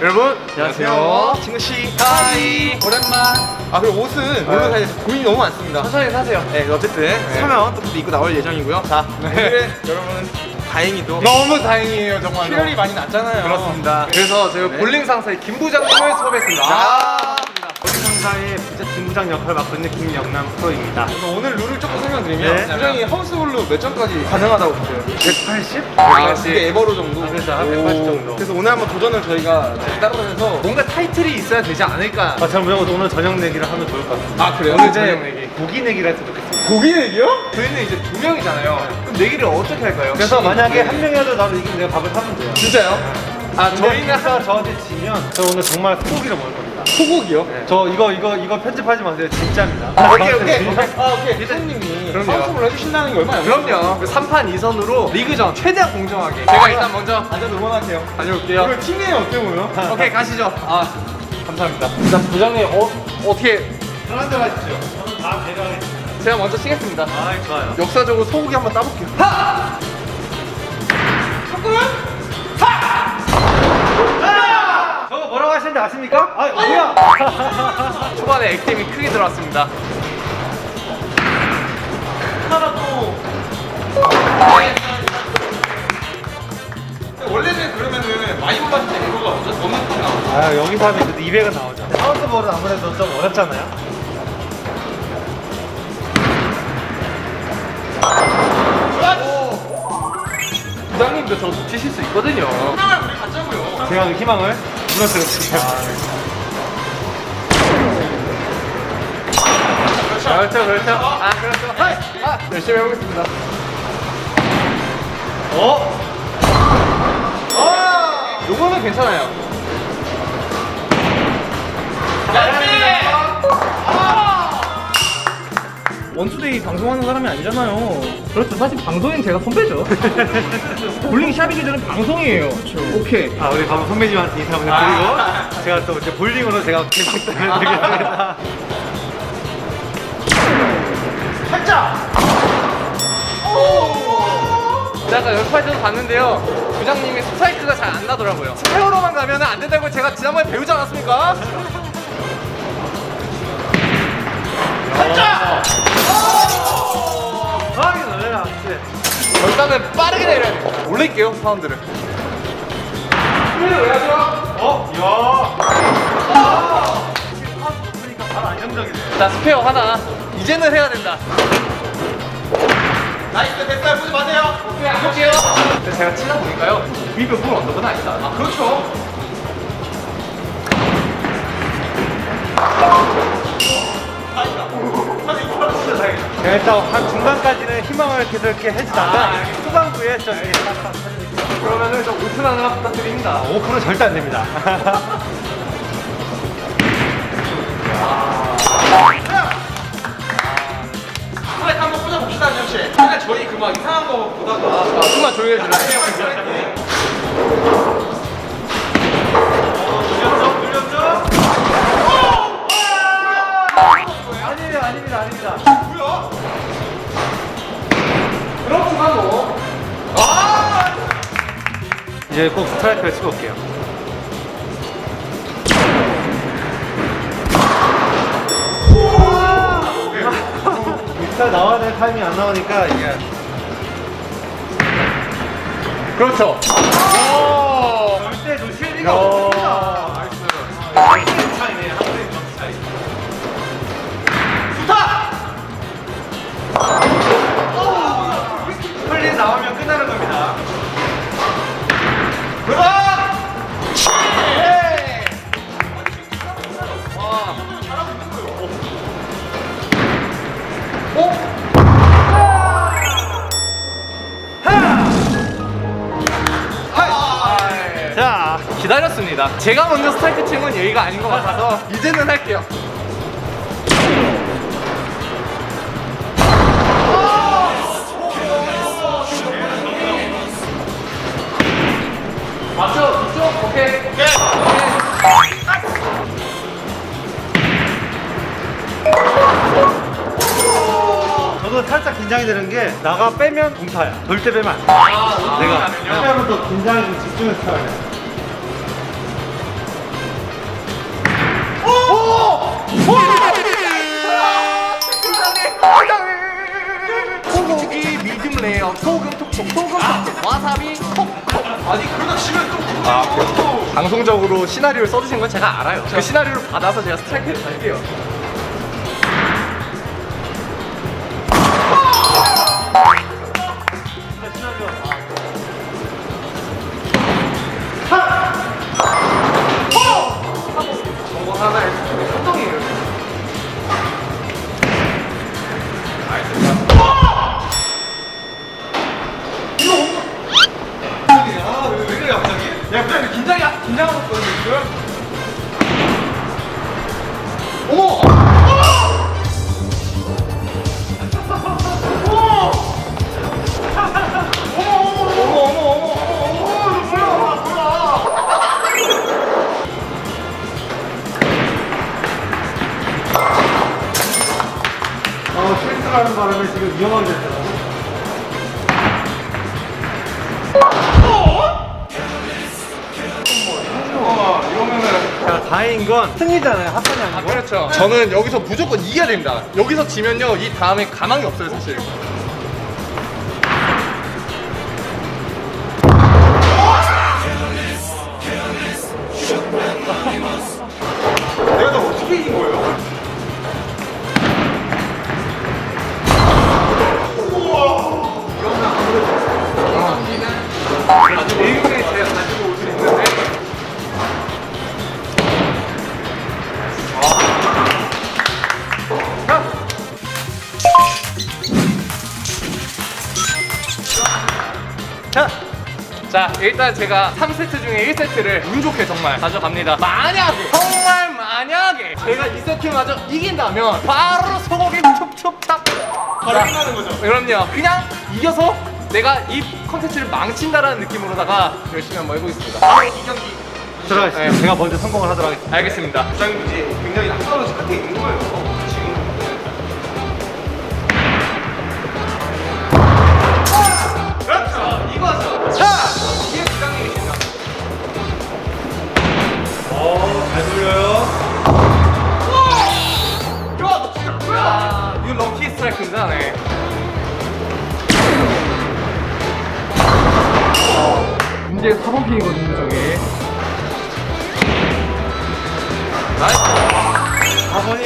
여러분 안녕하세요. 친구 씨 하이 오랜만 아 그리고 옷은 뭘로 사야 될지 고민이 너무 많습니다 천천히 사세요. 네 어쨌든 사면 또 그때 입고 나올 예정이고요 자 오늘은 여러분 다행히도 너무 다행이에요 정말. 출혈이 많이 났잖아요 그렇습니다. 그래서 네. 볼링 상사의 김 부장님을 수업했습니다. 아, 볼링 상사의 김부장 역할을 맡고 있는 김영남 프로입니다. 그래서 오늘 룰을 조금 설명드리면 네. 부장이 하우스홀로 몇 점까지 가능하다고 보세요? 180? 아, 그게 에버로 정도? 그래서 한 180 오. 정도. 그래서 오늘 한번 도전을 저희가 따라서 뭔가 타이틀이 있어야 되지 않을까. 아, 저는 무조건 오늘 저녁 내기를 하면 좋을 것 같습니다. 아 그래요? 오늘 이제 저녁 내기. 고기 내기를 했으면 좋겠습니다. 고기 내기요? 저희는 이제 두 명이잖아요. 그럼 내기를 어떻게 할까요? 그래서 만약에 한 명이라도 나도 이기면 내가 밥을 사면 돼요. 진짜요? 아 저희는 저희는 한한 저한테 지면 저 오늘 정말 소고기를 먹을 겁니다. 소고기요? 저 이거 이거 이거 편집하지 마세요. 진짜입니다. 오케이 오케이 아 오케이 대장님이 그럼요. 하우스홀로 해주신다는 게 얼마나 그럼요. 3판 2선으로 리그전 최대한 공정하게. 제가 일단 먼저 완전 응원할게요 다녀올게요. 이거 팀이에요 어떻게 보면 오케이 가시죠. 아 감사합니다. 일단 부장님 어 어떻게 편한 대로 하십시오. 저는 다 배려하겠습니다. 제가 먼저 치겠습니다. 아, 좋아요. 역사적으로 소고기 한번 따볼게요. 저거 뭐라고 하시는지 아십니까? 아, 뭐야? 초반에 액땜이 크게 들어왔습니다. 원래는 그러면은 많이 올랐을 때 이거가 먼저 더 높게 나오죠 아, 여기서 하면 그래도 200은 나오죠. 하우스볼은 아무래도 좀 어렵잖아요. 부장님도 저 놓치실 수 있거든요. 제가 그 희망을 무너뜨렸습니다. 그렇죠, 그렇죠. 아, 그렇죠. 아, 열심히 해보겠습니다. 어? 요거는 괜찮아요. 원투데이 방송하는 사람이 아니잖아요. 그렇죠. 사실 방송인 제가 선배죠. 볼링 샵이기 전에 방송이에요. 오케이. 아, 우리 바로 선배님한테 인사 한번 드리고 제가 또 이제 볼링으로 제가 개박살을 드리겠습니다. 제가 아까 연습할 때도 봤는데요. 부장님이 스트라이크가 잘 안 나더라고요. 스페어로만 가면 안 된다고 제가 지난번에 배우지 않았습니까? 아, 이거 놀래라. 네. 일단은 빠르게 내려야 돼요. 올릴게요, 파운드를. 스피드 왜 하죠? 어? 이야. 아! 높으니까 바로 안정적이네. 자, 스페어 하나. 이제는 해야 된다. 나이스 됐어요 보지 마세요 오케이, 안 볼게요. 근데 제가 치다 보니까요. 위로 볼 언덕은 아니다. 아, 그렇죠. 제가 일단 한 중간까지는 희망을 계속 이렇게 해주다가 후반부에 딱 그러면은 좀 오픈 하나 부탁드립니다. 5% 절대 안 됩니다. 스트라이크 한번 꽂아봅시다 현씨 맨날 저희 그 막 이상한 거 보다가 아, 숨만 조용히 해주세요. 이제 꼭 스트라이크를 치고 올게요. 일단 나와야 될 타이밍이 안 나오니까 이게 그렇죠. 절대 놓칠 리가 없습 기다렸습니다. 제가 먼저 스트라이크 치는 건 예의가 아닌 것 같아서 이제는 할게요. 맞죠? 이쪽? 오케이. 오케이. 저도 살짝 긴장이 되는 게 나가 빼면 공타야. 절대 빼면 안 돼. 아, 내가 왜냐면 또 긴장이 좀 집중해서 쳐야 돼. 소금 톡톡 와사비 톡톡 아니 그러다 치면 또 아, 방송적으로 시나리오를 써주신 건 제가 알아요. 그 시나리오를 받아서 제가 스트라이크를 할게요. 다행인 건 승리잖아요. 합산이 아, 아니고. 그렇죠. 저는 여기서 무조건 이겨야 됩니다. 여기서 지면요, 이 다음에 가망이 없어요, 사실. 일단 제가 3세트 중에 1세트를 운 좋게 정말 가져갑니다. 만약에, 정말 만약에 제가 2세트마저 이긴다면 바로 소고기 툭툭탁. 바로 끝나는 거죠. 그럼요. 그냥 이겨서 내가 이 컨텐츠를 망친다라는 느낌으로다가 열심히 한번 해보겠습니다. 바로 이 경기 들어가겠습니다. 네. 제가 먼저 성공을 하도록 하겠습니다. 알겠습니다. 부장님이 굉장히 낙선없이 곁에 있는 거예요.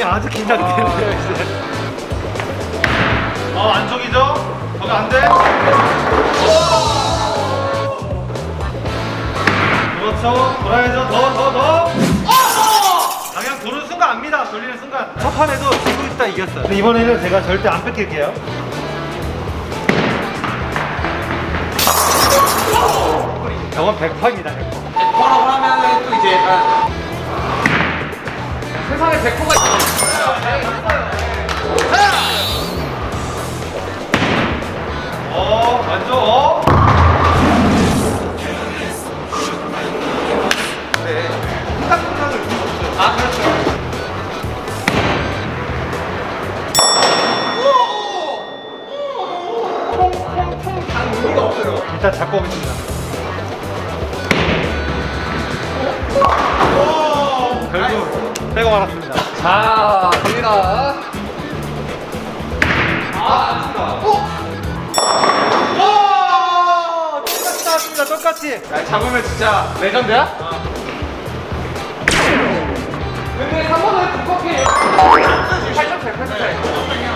아버님 아주 긴장되네요, 이제. 어, 안쪽이죠? 거기 안 돼? 그렇죠. 돌아야죠. 더, 더, 더. 방향 도는 순간 압니다. 돌리는 순간. 첫 판에도 지고 있다 이겼어요. 근데 이번에는 제가 절대 안 뺏길게요. 저건 100%입니다, 100%. 뭐라고 하면은 또 이제 약간 세상에 100%가 어, 완전, 어? 네. 아, 그렇죠. 일단 잡고 오겠습니다. 빼고 말았습니다. 자, 갑니다. 아, 아닙니다. 오! 와! 똑같이 나왔습니다, 똑같이. 야, 잡으면 진짜 레전드야? 어. 근데 3번은 두껍게. 8.8, 8.8.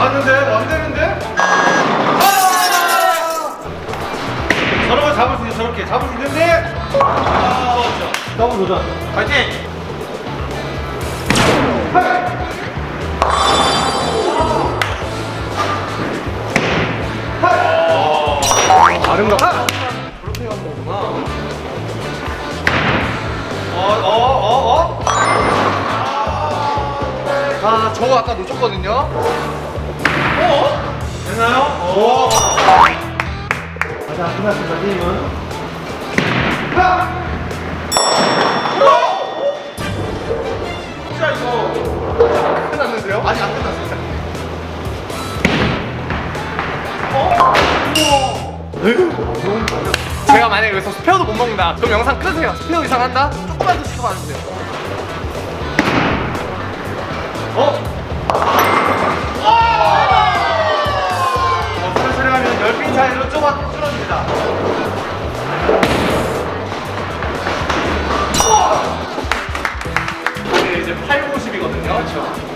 나갔는데? 안 되는데? 저런 거 잡을 수 있어, 저렇게. 잡을 수 있는데? 아, 더블 도전. 파이팅! 다른가 봐. 어, 어, 어, 어? 아, 저거 아까 놓쳤거든요. 됐나요? 오. 자, 끝났습니다, 게임은. 진짜 이거 끝났는데요? 아직 안 끝났어요. 어? 제가 만약에 여기서 스페어도 못 먹는다 그럼 영상 끄세요 스페어 이상 한다? 조금만 더 시켜 봐 주세요 어? 어, 10핀 차이로 좁아 줄어듭니다. 이게 이제 8, 50이거든요. 그렇죠?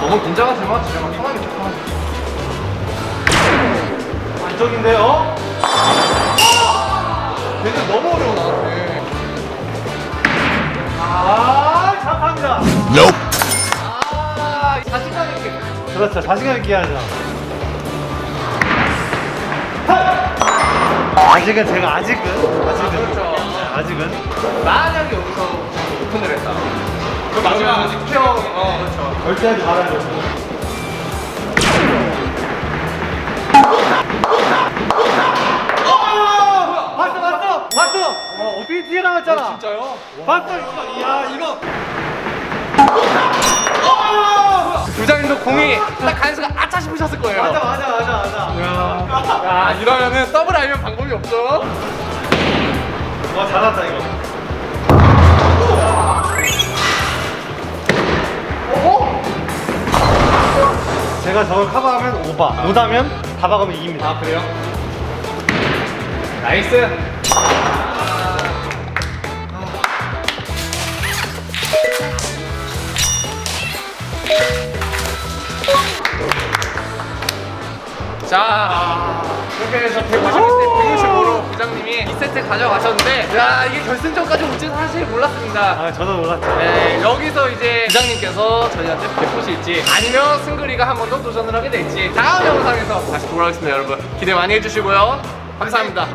너무 긴장하지 마. 진짜 편하게 편하게 안쪽인데요? 얘는 너무 어려워 아, 착합니다. 아 자신감 있게. 그렇죠. 자신감 있게 하죠. 아직은 제가 아직은 아직은. 그렇죠. 아직은. 만약에 여기서 오픈을 했다. 그럼 마지막 스페어 어 그렇죠. 절대 하지 말아요. 어! 봤어 봤어 봤어. 어 어필 뒤에 나왔잖아. 진짜요? 봤어 이거. 이야 이거. 부장님도 공이 딱 간수가 아차 싶으셨을 거예요 맞아 맞아 맞아 맞아. 야 이러면은 더블 알면 방법이 없죠 와 잘한다 이거. 제가 저걸 커버하면 오바, 못하면 다 박으면 이깁니다. 아 그래요? 나이스 자 이렇게 해서 150대 155로 부장님이 2세트 가져가셨는데 야 이게 결승전까지 올지 사실 몰랐습니다. 아 저도 몰랐죠. 네, 여기서 이제 부장님께서 저희한테 베푸실지 아니면 승글이가 한 번 더 도전을 하게 될지 다음 영상에서 다시 돌아오겠습니다 여러분. 기대 많이 해주시고요. 감사합니다